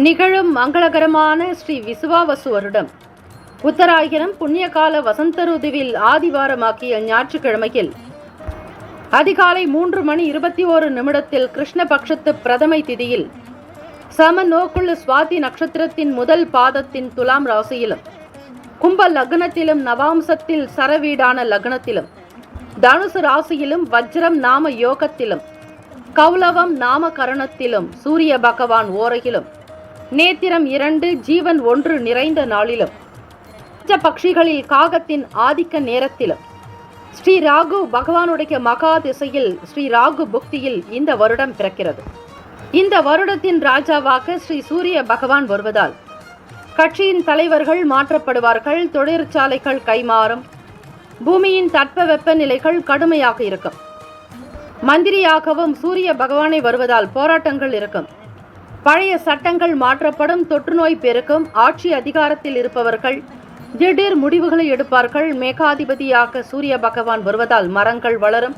நிகழும் மங்களகரமான ஸ்ரீ விசுவாவசு வருடம் உத்தராயணம் புண்ணியகால வசந்த ருதுவில் ஆதிவாரமாக்கிய ஞாயிற்றுக்கிழமையில் அதிகாலை மூன்று மணி இருபத்தி ஓரு நிமிடத்தில் கிருஷ்ணபக்ஷத்து பிரதமை திதியில் சம நோக்குள்ள சுவாதி நட்சத்திரத்தின் முதல் பாதத்தின் துலாம் ராசியிலும் கும்ப லக்னத்திலும் நவாம்சத்தில் சரவீடான லக்னத்திலும் தனுசு ராசியிலும் வஜ்ரம் நாம யோகத்திலும் கௌலவம் நாம கரணத்திலும் சூரிய பகவான் ஓரையிலும் நேத்திரம் இரண்டு ஜீவன் ஒன்று நிறைந்த நாளிலும். உச்ச பட்சிகளில் காகத்தின் ஆதிக்க நேரத்திலும். ஸ்ரீ ராகு பகவானுடைய மகா திசையில் ஸ்ரீ ராகு புக்தியில் இந்த வருடம் பிறக்கிறது. இந்த வருடத்தின் ராஜாவாக ஸ்ரீ சூரிய பகவான் வருவதால் கட்சியின் தலைவர்கள் மாற்றப்படுவார்கள் தொழிற்சாலைகள் கைமாறும் பூமியின் தட்பவெப்ப நிலைகள் கடுமையாக இருக்கும். மந்திரியாகவும் சூரிய பகவானை வருவதால் போராட்டங்கள் இருக்கும். பழைய சட்டங்கள் மாற்றப்படும் தொற்றுநோய் பெருக்கும் ஆட்சி அதிகாரத்தில் இருப்பவர்கள். திடீர் முடிவுகளை எடுப்பார்கள். மேகாதிபதியாக சூரிய பகவான் வருவதால் மரங்கள் வளரும்.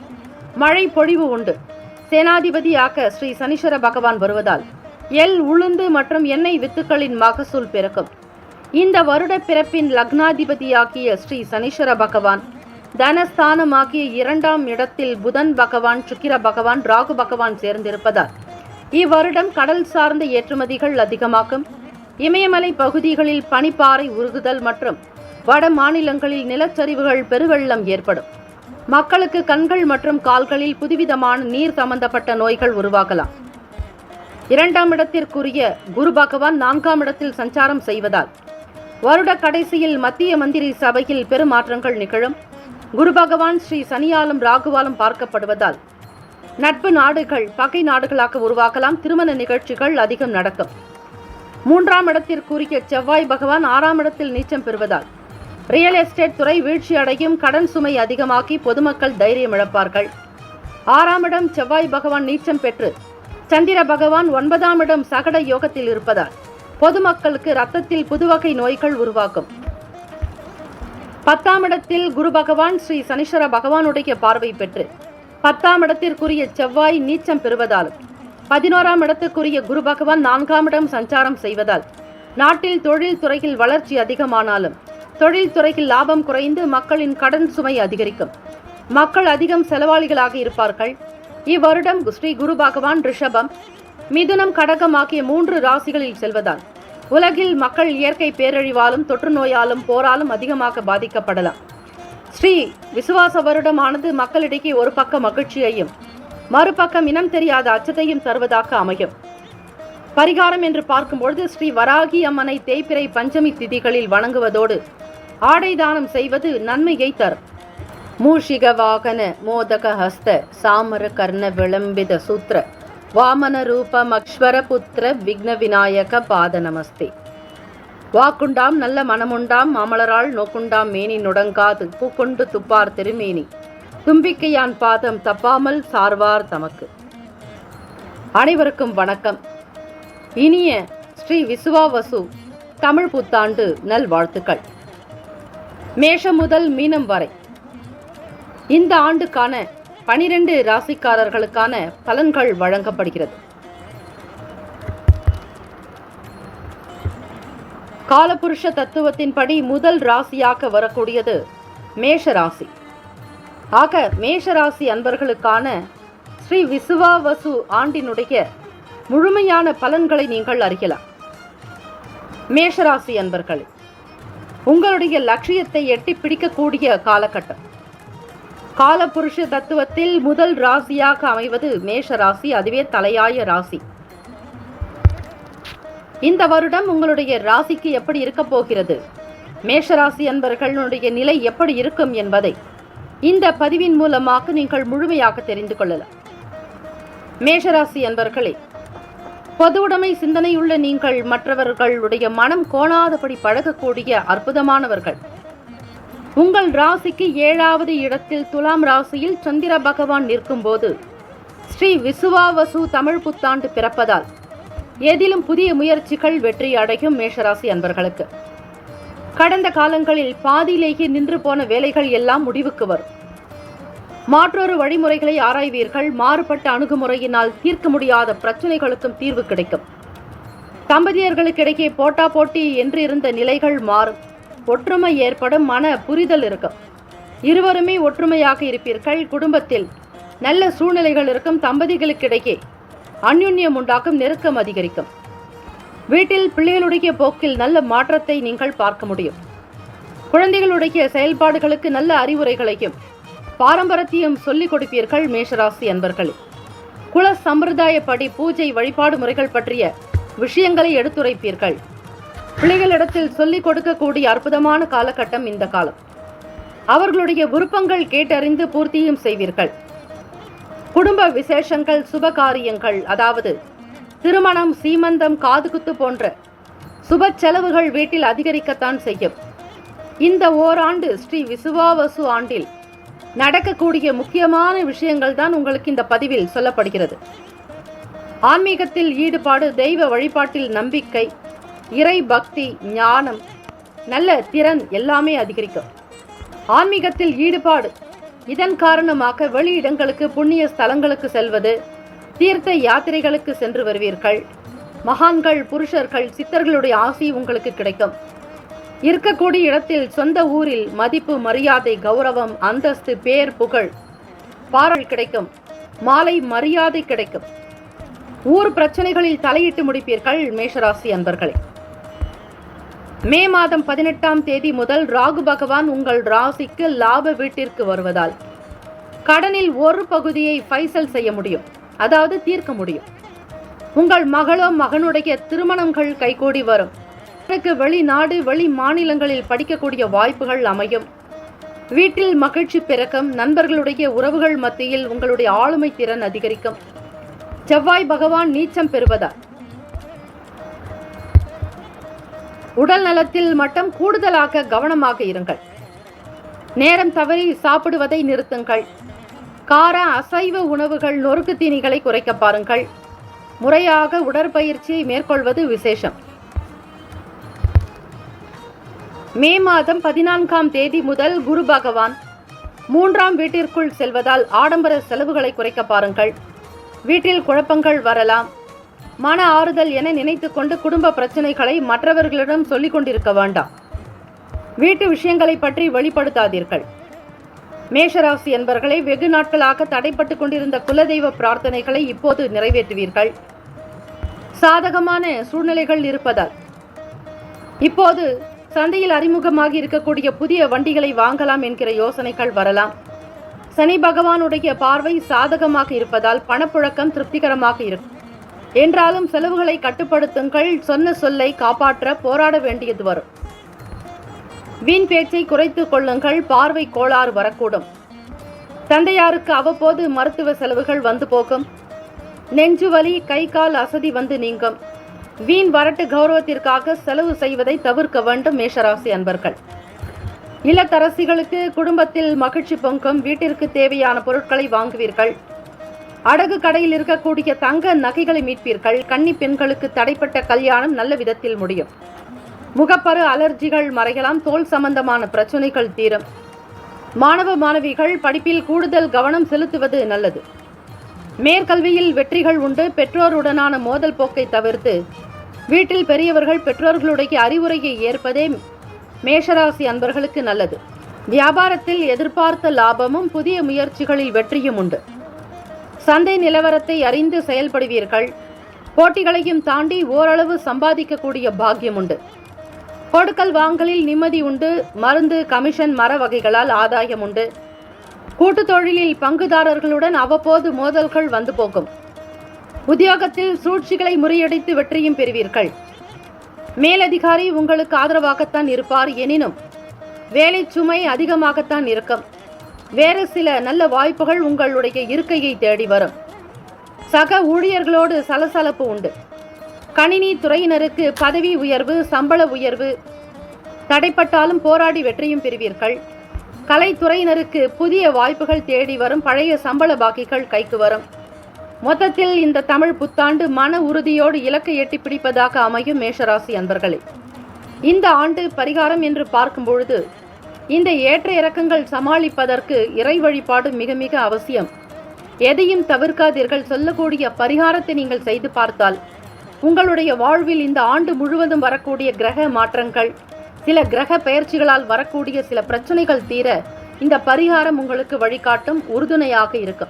மழை பொழிவு உண்டு. சேனாதிபதியாக ஸ்ரீ சனீஸ்வர பகவான் வருவதால் எல் உளுந்து மற்றும் எண்ணெய் வித்துக்களின் மகசூல் பெருக்கும். இந்த வருட பிறப்பின் லக்னாதிபதியாகிய ஸ்ரீ சனீஸ்வர பகவான் தனஸ்தானமாகிய இரண்டாம் இடத்தில் புதன் பகவான் சுக்கிர பகவான் ராகு பகவான் சேர்ந்திருப்பதால் இவ்வருடம் கடல் சார்ந்த ஏற்றுமதிகள் அதிகமாகும். இமயமலை பகுதிகளில் பனிப்பாறை உருகுதல் மற்றும் வட மாநிலங்களில் நிலச்சரிவுகள் பெருவெள்ளம் ஏற்படும். மக்களுக்கு கண்கள் மற்றும் கால்களில் புதுவிதமான நீர் சம்பந்தப்பட்ட நோய்கள் உருவாகலாம். இரண்டாம் இடத்திற்குரிய குரு பகவான் நான்காம் இடத்தில் சஞ்சாரம் செய்வதால் வருட கடைசியில் மத்திய மந்திரி சபையில் பெருமாற்றங்கள் நிகழும். குரு பகவான் ஸ்ரீ சனியாலும் ராகுவாலும் பார்க்கப்படுவதால் நட்பு நாடுகள் பகை நாடுகளாக உருவாகலாம். திருமண நிகழ்ச்சிகள் அதிகம் நடக்கும். மூன்றாம் இடத்திற்குரிய செவ்வாய் பகவான் ஆறாம் இடத்தில் நீச்சம் பெறுவதால் ரியல் எஸ்டேட் துறை வீழ்ச்சி அடையும் கடன் சுமை அதிகமாக்கி பொதுமக்கள் தைரியம் இழப்பார்கள். ஆறாம் இடம் செவ்வாய் பகவான் நீச்சம் பெற்று சந்திர பகவான் ஒன்பதாம் இடம் சகட யோகத்தில் இருப்பதால் பொதுமக்களுக்கு ரத்தத்தில் புதுவகை நோய்கள் உருவாக்கும். பத்தாம் இடத்தில் குரு பகவான் ஸ்ரீ சனீஸ்வர பகவானுடைய பார்வை பெற்று பத்தாம் இடத்திற்குரிய செவ்வாய் நீச்சம் பெறுவதாலும் பதினோராம் இடத்துக்குரிய குரு பகவான் நான்காம் இடம் சஞ்சாரம் செய்வதால் நாட்டில் தொழில் துறையில் வளர்ச்சி அதிகமானாலும் தொழில் துறையில் லாபம் குறைந்து மக்களின் கடன் சுமை அதிகரிக்கும். மக்கள் அதிகம் செலவாளிகளாக இருப்பார்கள். இவ்வருடம் ஸ்ரீ குரு பகவான் ரிஷபம் மிதுனம் கடகம் ஆகிய மூன்று ராசிகளில் செல்வதால் உலகில் மக்கள் இயற்கை பேரழிவாலும் தொற்று நோயாலும் போராலும் அதிகமாக பாதிக்கப்படலாம். ஸ்ரீ விசுவாச வருடமானது மக்களிடையே ஒரு பக்க மகிழ்ச்சியையும் மறுபக்கம் இனம் தெரியாத அச்சத்தையும் தருவதாக அமையும். பரிகாரம் என்று பார்க்கும்பொழுது ஸ்ரீ வராகி அம்மனை தேய்பிரை பஞ்சமி திதிகளில் வணங்குவதோடு ஆடை தானம் செய்வது நன்மையை தரும். மூஷிக வாகன மோதக ஹஸ்த சாமர கர்ண விளம்பித சூத்திர வாமன ரூப மக்ஷ்வர புத்திர விக்ன விநாயக பாத நமஸ்தே. வாக்குண்டாம் நல்ல மனமுண்டாம் மாமலரால் நோக்குண்டாம் மேனி நுடங்காது. பூக்கொண்டு துப்பார் திருமேனி. தும்பிக்கையான் பாதம் தப்பாமல் சார்வார் தமக்கு. அனைவருக்கும் வணக்கம். இனிய ஸ்ரீ விசுவாவசு தமிழ் புத்தாண்டு நல்வாழ்த்துக்கள். மேஷம் முதல் மீனம் வரை. இந்த ஆண்டுக்கான பனிரெண்டு ராசிக்காரர்களுக்கான பலன்கள் வழங்கப்படுகிறது. காலபுருஷ தத்துவத்தின்படி முதல் ராசியாக வரக்கூடியது மேஷ ராசி ஆக மேஷ ராசி அன்பர்களுக்கான ஸ்ரீ விசுவாவசு ஆண்டினுடைய முழுமையான பலன்களை நீங்கள் அறியலாம். மேஷராசி அன்பர்களே உங்களுடைய லட்சியத்தை எட்டி பிடிக்கக்கூடிய காலகட்டம். காலபுருஷ தத்துவத்தில் முதல் ராசியாக அமைவது மேஷ ராசி அதுவே தலையாய ராசி. இந்த வருடம் உங்களுடைய ராசிக்கு எப்படி இருக்க போகிறது? மேஷராசி அன்பர்களுடைய நிலை எப்படி இருக்கும் என்பதை இந்த பதிவின் மூலமாக நீங்கள் முழுமையாக தெரிந்து கொள்ளலாம். மேஷராசி அன்பர்களே பொதுவுடைமை சிந்தனையுள்ள நீங்கள் மற்றவர்களுடைய மனம் கோணாதபடி பழகக்கூடிய அற்புதமானவர்கள். உங்கள் ராசிக்கு ஏழாவது இடத்தில் துலாம் ராசியில் சந்திர பகவான் நிற்கும்போது ஸ்ரீ விசுவாவசு தமிழ் புத்தாண்டு பிறப்பதால் எதிலும் புதிய முயற்சிகள் வெற்றி அடையும் மேஷராசி அன்பர்களுக்கு. கடந்த காலங்களில் பாதியிலேயே நின்று போன வேலைகள் எல்லாம் முடிவுக்கு வரும். மாற்றொரு வழிமுறைகளை ஆராய்வீர்கள் மாறுபட்ட அணுகுமுறையினால் தீர்க்க முடியாத பிரச்சனைகளுக்கும் தீர்வு கிடைக்கும். தம்பதியர்களுக்கிடையே போட்டா போட்டி என்று இருந்த நிலைகள் மாறும். ஒற்றுமை ஏற்படும் மன புரிதல் இருக்கும். இருவருமே ஒற்றுமையாக இருப்பீர்கள் குடும்பத்தில் நல்ல சூழ்நிலைகள் இருக்கும் தம்பதிகளுக்கிடையே அந்யுன்யம் உண்டாக்கும் நெருக்கம் அதிகரிக்கும். வீட்டில் பிள்ளைகளுடைய போக்கில் நல்ல மாற்றத்தை நீங்கள் பார்க்க முடியும். குழந்தைகளுடைய செயல்பாடுகளுக்கு நல்ல அறிவுரைகளையும் பாரம்பரியத்தையும் சொல்லிக் கொடுப்பீர்கள் மேஷராசி அன்பர்களே. குல சம்பிரதாயப்படி பூஜை வழிபாடு முறைகள் பற்றிய விஷயங்களை எடுத்துரைப்பீர்கள். பிள்ளைகளிடத்தில் சொல்லிக் கொடுக்கக்கூடிய அற்புதமான காலகட்டம் இந்த காலம். அவர்களுடைய விருப்பங்கள் கேட்டறிந்து பூர்த்தியும் செய்வீர்கள். குடும்ப விசேஷங்கள் சுப காரியங்கள் அதாவது திருமணம் சீமந்தம் காதுகுத்து போன்ற சுப செலவுகள் வீட்டில் அதிகரிக்கத்தான் செய்யும். இந்த ஓராண்டு ஸ்ரீ விசுவாவசு ஆண்டில் நடக்கக்கூடிய முக்கியமான விஷயங்கள் தான் உங்களுக்கு இந்த பதிவில் சொல்லப்படுகிறது. ஆன்மீகத்தில் ஈடுபாடு தெய்வ வழிபாட்டில் நம்பிக்கை இறை பக்தி ஞானம் நல்ல திறன் எல்லாமே அதிகரிக்கும். ஆன்மீகத்தில் ஈடுபாடு இதன் காரணமாக வெளியிடங்களுக்கு புண்ணிய ஸ்தலங்களுக்கு செல்வது தீர்த்த யாத்திரைகளுக்கு சென்று வருவீர்கள். மகான்கள் புருஷர்கள் சித்தர்களுடைய ஆசி உங்களுக்கு கிடைக்கும். இருக்கக்கூடிய இடத்தில் சொந்த ஊரில் மதிப்பு மரியாதை கௌரவம் அந்தஸ்து பேர் புகழ் பாராள் கிடைக்கும். மாலை மரியாதை கிடைக்கும். ஊர் பிரச்சனைகளில் தலையிட்டு முடிப்பீர்கள் மேஷராசி அன்பர்களே. மே மாதம் பதினெட்டாம் தேதி முதல் ராகு பகவான் உங்கள் ராசிக்கு லாப வீட்டிற்கு வருவதால் கடனில் ஒரு பகுதியை ஃபைசல் செய்ய முடியும் அதாவது தீர்க்க முடியும். உங்கள் மகளோ மகனுடைய திருமணங்கள் கைகூடி வரும். எனக்கு வெளிநாடு வெளி மாநிலங்களில் படிக்கக்கூடிய வாய்ப்புகள் அமையும். வீட்டில் மகிழ்ச்சி பிறக்கும் நண்பர்களுடைய உறவுகள் மத்தியில் உங்களுடைய ஆளுமை திறன் அதிகரிக்கும். செவ்வாய் பகவான் நீச்சம் பெறுவதால் உடல் நலத்தில் மட்டும் கூடுதலாக கவனமாக இருங்கள். நேரம் தவறி சாப்பிடுவதை நிறுத்துங்கள். கார அசைவ உணவுகள் நொறுக்கு தீனிகளை குறைக்க பாருங்கள். முறையாக உடற்பயிற்சியை மேற்கொள்வது விசேஷம். மே மாதம் பதினான்காம் தேதி முதல் குரு பகவான் மூன்றாம் வீட்டிற்குள் செல்வதால் ஆடம்பர செலவுகளை குறைக்க பாருங்கள். வீட்டில் குழப்பங்கள் வரலாம். மன ஆறுதல் என நினைத்துக்கொண்டு குடும்ப பிரச்சனைகளை மற்றவர்களிடம் சொல்லிக் கொண்டிருக்க வேண்டாம். வீட்டு விஷயங்களை பற்றி வெளிப்படுத்தாதீர்கள். மேஷராசி என்பவர்களை வெகு நாட்களாக தடைப்பட்டு கொண்டிருந்த குலதெய்வ பிரார்த்தனைகளை இப்போது நிறைவேற்றுவீர்கள். சாதகமான சூழ்நிலைகள் இருப்பதால். இப்போது சந்தையில் அறிமுகமாகி இருக்கக்கூடிய புதிய வண்டிகளை வாங்கலாம் என்கிற யோசனைகள் வரலாம். சனி பகவானுடைய பார்வை சாதகமாக இருப்பதால் பணப்புழக்கம் திருப்திகரமாக இருக்கும். என்றாலும் செலவுகளை கட்டுப்படுத்துங்கள் சொன்ன சொல்லை காப்பாற்ற போராட வேண்டியது வரும். வீண் பேச்சை குறைத்துக் கொள்ளுங்கள் பார்வை கோளாறு வரக்கூடும். தந்தையாருக்கு அவ்வப்போது மருத்துவ செலவுகள் வந்து போகும். நெஞ்சுவலி கை கால் அசதி வந்து நீங்கும். வீண் வரட்டு கௌரவத்திற்காக செலவு செய்வதை தவிர்க்க வேண்டும் மேஷராசி அன்பர்கள். இல்லத்தரசிகளுக்கு குடும்பத்தில் மகிழ்ச்சி பொங்கும் வீட்டிற்கு தேவையான பொருட்களை வாங்குவீர்கள். அடகு கடையில் இருக்கக்கூடிய தங்க நகைகளை மீட்பீர்கள். கன்னி பெண்களுக்கு தடைப்பட்ட கல்யாணம் நல்ல விதத்தில் முடியும். முகப்பரு அலர்ஜிகள் மறையலாம் தோல் சம்பந்தமான பிரச்சனைகள் தீரும். மாணவ மாணவிகள் படிப்பில் கூடுதல் கவனம் செலுத்துவது நல்லது. மேற்கல்வியில் வெற்றிகள் உண்டு. பெற்றோருடனான மோதல் போக்கை தவிர்த்து வீட்டில் பெரியவர்கள் பெற்றோர்களுடைய அறிவுரையை ஏற்பதே மேஷராசி அன்பர்களுக்கு நல்லது. வியாபாரத்தில் எதிர்பார்த்த லாபமும் புதிய முயற்சிகளில் வெற்றியும் உண்டு. சந்தை நிலவரத்தை அறிந்து செயல்படுவீர்கள். போட்டிகளையும் தாண்டி ஓரளவு சம்பாதிக்கக்கூடிய பாக்கியம் உண்டு. கொடுக்கல் வாங்கலில் நிம்மதி உண்டு. மருந்து கமிஷன் மர வகைகளால் ஆதாயம் உண்டு. கூட்டுத் தொழிலில் பங்குதாரர்களுடன் அவ்வப்போது மோதல்கள் வந்து போகும். உத்தியோகத்தில் சூழ்ச்சிகளை முறியடித்து வெற்றியும் பெறுவீர்கள். மேலதிகாரி உங்களுக்கு ஆதரவாகத்தான் இருப்பார் எனினும் வேலை சுமை அதிகமாகத்தான் இருக்கும். வேறு சில நல்ல வாய்ப்புகள் உங்களுடைய இருக்கையை தேடி வரும். சக ஊழியர்களோடு சலசலப்பு உண்டு. கணினி துறையினருக்கு பதவி உயர்வு சம்பள உயர்வு தடைப்பட்டாலும் போராடி வெற்றியும் பெறுவீர்கள். கலைத்துறையினருக்கு புதிய வாய்ப்புகள் தேடி வரும் பழைய சம்பள பாக்கிகள் கைக்கு வரும். மொத்தத்தில் இந்த தமிழ் புத்தாண்டு மன உறுதியோடு இலக்கை எட்டி பிடிப்பதாக அமையும் மேஷராசி அன்பர்களே. இந்த ஆண்டு பரிகாரம் என்று பார்க்கும் பொழுது இந்த ஏற்ற இறக்கங்கள் சமாளிப்பதற்கு இறை வழிபாடு மிக மிக அவசியம். எதையும் தவிர்க்காதீர்கள். சொல்லக்கூடிய பரிகாரத்தை நீங்கள் செய்து பார்த்தால் உங்களுடைய வாழ்வில் இந்த ஆண்டு முழுவதும் வரக்கூடிய கிரக மாற்றங்கள் சில கிரக பெயர்ச்சிகளால் வரக்கூடிய சில பிரச்சனைகள் தீர இந்த பரிகாரம் உங்களுக்கு வழிகாட்டும் உறுதுணையாக இருக்கும்.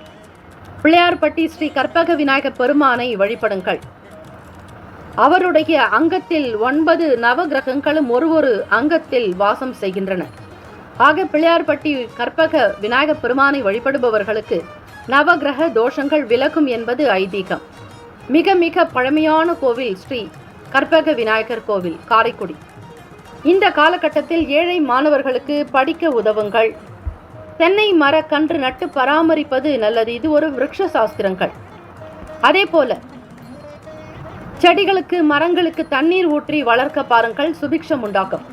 பிள்ளையார்பட்டி ஸ்ரீ கற்பக விநாயக பெருமானை வழிபடுங்கள். அவருடைய அங்கத்தில் ஒன்பது நவ கிரகங்களும் ஒரு ஒரு அங்கத்தில் வாசம் செய்கின்றன. ஆக பிள்ளையார்பட்டி கற்பக விநாயக பெருமானை வழிபடுபவர்களுக்கு நவகிரக தோஷங்கள் விலகும் என்பது ஐதீகம். மிக மிக பழமையான கோவில் ஸ்ரீ கற்பக விநாயகர் கோவில் காரைக்குடி. இந்த காலகட்டத்தில் ஏழை மாணவர்களுக்கு படிக்க உதவுங்கள். தென்னை மர கன்று நட்டு பராமரிப்பது நல்லது. இது ஒரு விரக்ஷ சாஸ்திரங்கள். அதே போல செடிகளுக்கு மரங்களுக்கு தண்ணீர் ஊற்றி வளர்க்க பாருங்கள். சுபிக்ஷம் உண்டாக்கும்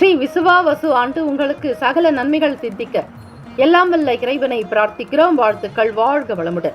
ஸ்ரீ விசுவாவசு ஆண்டு உங்களுக்கு சகல நன்மைகள் சித்திக்க. எல்லாம் வல்ல இறைவனை பிரார்த்திக்கிறோம். வாழ்த்துக்கள். வாழ்க வளமுடன்.